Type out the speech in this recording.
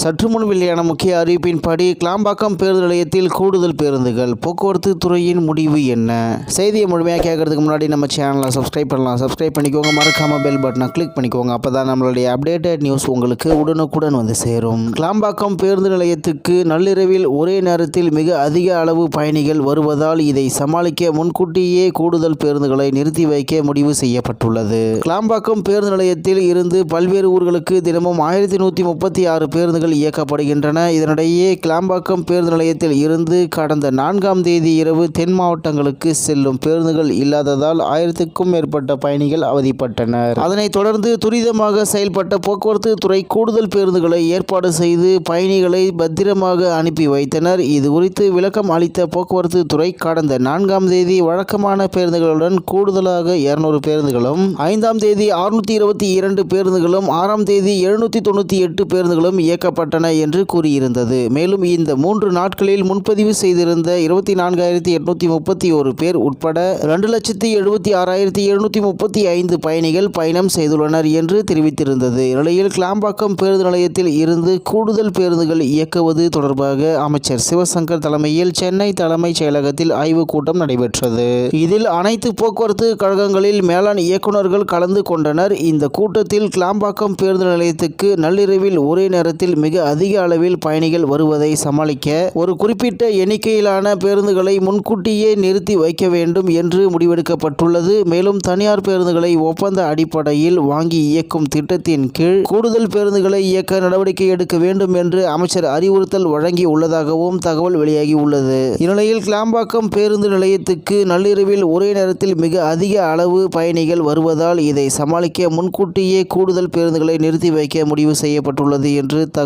சற்று முன் வெளியான முக்கிய அறிவிப்பின்படி கிளாம்பாக்கம் பேருந்து நிலையத்தில் கூடுதல் பேருந்துகள் போக்குவரத்து துறையின் முடிவு என்ன? செய்தியை முழுமையாக கேட்கறதுக்கு முன்னாடி நம்ம சேனலை சப்ஸ்கிரைப் பண்ணலாம். சப்ஸ்கிரைப் பண்ணிக்கோங்க. மறக்காம பெல் பட்டனை கிளிக் பண்ணிக்கோங்க. அப்போ தான் நம்மளுடைய அப்டேட்டட் நியூஸ் உங்களுக்கு உடனுக்குடன் வந்து சேரும். கிளாம்பாக்கம் பேருந்து நிலையத்துக்கு நள்ளிரவில் ஒரே நேரத்தில் மிக அதிக அளவு பயணிகள் வருவதால் இதை சமாளிக்க முன்கூட்டியே கூடுதல் பேருந்துகளை நிறுத்தி வைக்க முடிவு செய்யப்பட்டுள்ளது. கிளாம்பாக்கம் பேருந்து நிலையத்தில் இருந்து பல்வேறு ஊர்களுக்கு தினமும் ஆயிரத்தி நூற்றி முப்பத்தி ஆறு பேருந்துகள் இயக்கப்படுகின்றன. இதனிடையே கிளாம்பாக்கம் பேருந்து நிலையத்தில் இருந்து கடந்த நான்காம் தேதி இரவு தென் மாவட்டங்களுக்கு செல்லும் பேருந்துகள் இல்லாததால் ஆயிரத்துக்கும் மேற்பட்ட பயணிகள் அவதிப்பட்டனர். அதனைத் தொடர்ந்து துரிதமாக செயல்பட்ட போக்குவரத்து துறை கூடுதல் பேருந்துகளை ஏற்பாடு செய்து பயணிகளை பத்திரமாக அனுப்பி வைத்தனர். இது குறித்து விளக்கம் அளித்த போக்குவரத்து துறை கடந்த நான்காம் தேதி வழக்கமான பேருந்துகளுடன் கூடுதலாக இருநூறு பேருந்துகளும் ஐந்தாம் தேதி அறுநூத்தி இருபத்தி இரண்டு பேருந்துகளும் ஆறாம் தேதி எழுநூத்தி தொண்ணூற்றி எட்டு பேருந்துகளும் இயக்கப்பட்டன. என்று கூறியிருந்தது. மேலும் இந்த மூன்று நாட்களில் முன்பதிவு செய்திருந்த இருபத்தி நான்காயிரத்தி எட்நூற்றி முப்பத்தி ஒரு பேர் உட்பட இரண்டு லட்சத்தி எழுபத்தி ஆறாயிரத்தி எழுநூற்றி முப்பத்தி ஐந்து பயணிகள் பயணம் செய்துள்ளனர் என்று தெரிவித்திருந்தது. இந்நிலையில் கிளாம்பாக்கம் பேருந்து நிலையத்தில் இருந்து கூடுதல் பேருந்துகள் இயக்குவது தொடர்பாக அமைச்சர் சிவசங்கர் தலைமையில் சென்னை தலைமைச் செயலகத்தில் ஆய்வுக் கூட்டம் நடைபெற்றது. இதில் அனைத்து போக்குவரத்து கழகங்களில் மேலாண் இயக்குநர்கள் கலந்து கொண்டனர். இந்த கூட்டத்தில் கிளாம்பாக்கம் பேருந்து நிலையத்துக்கு நள்ளிரவில் ஒரே நேரத்தில் மிக அதிக அளவில் பயணிகள் வருவதை சமாளிக்க ஒரு குறிப்பிட்ட எண்ணிக்கையிலான பேருந்துகளை முன்கூட்டியே நிறுத்தி வைக்க வேண்டும் என்று முடிவெடுக்கப்பட்டுள்ளது. மேலும் தனியார் பேருந்துகளை ஒப்பந்த அடிப்படையில் வாங்கி இயக்கும் திட்டத்தின் கீழ் கூடுதல் பேருந்துகளை இயக்க நடவடிக்கை எடுக்க வேண்டும் என்று அமைச்சர் அறிவுறுத்தல் வழங்கி உள்ளதாகவும் தகவல் வெளியாகி உள்ளது இந்நிலையில் கிளாம்பாக்கம் பேருந்து நிலையத்துக்கு நள்ளிரவில் ஒரே நேரத்தில் மிக அதிக அளவு பயணிகள் வருவதால் இதை சமாளிக்க முன்கூட்டியே கூடுதல் பேருந்துகளை நிறுத்தி வைக்க முடிவு செய்யப்பட்டுள்ளது என்று தகவல்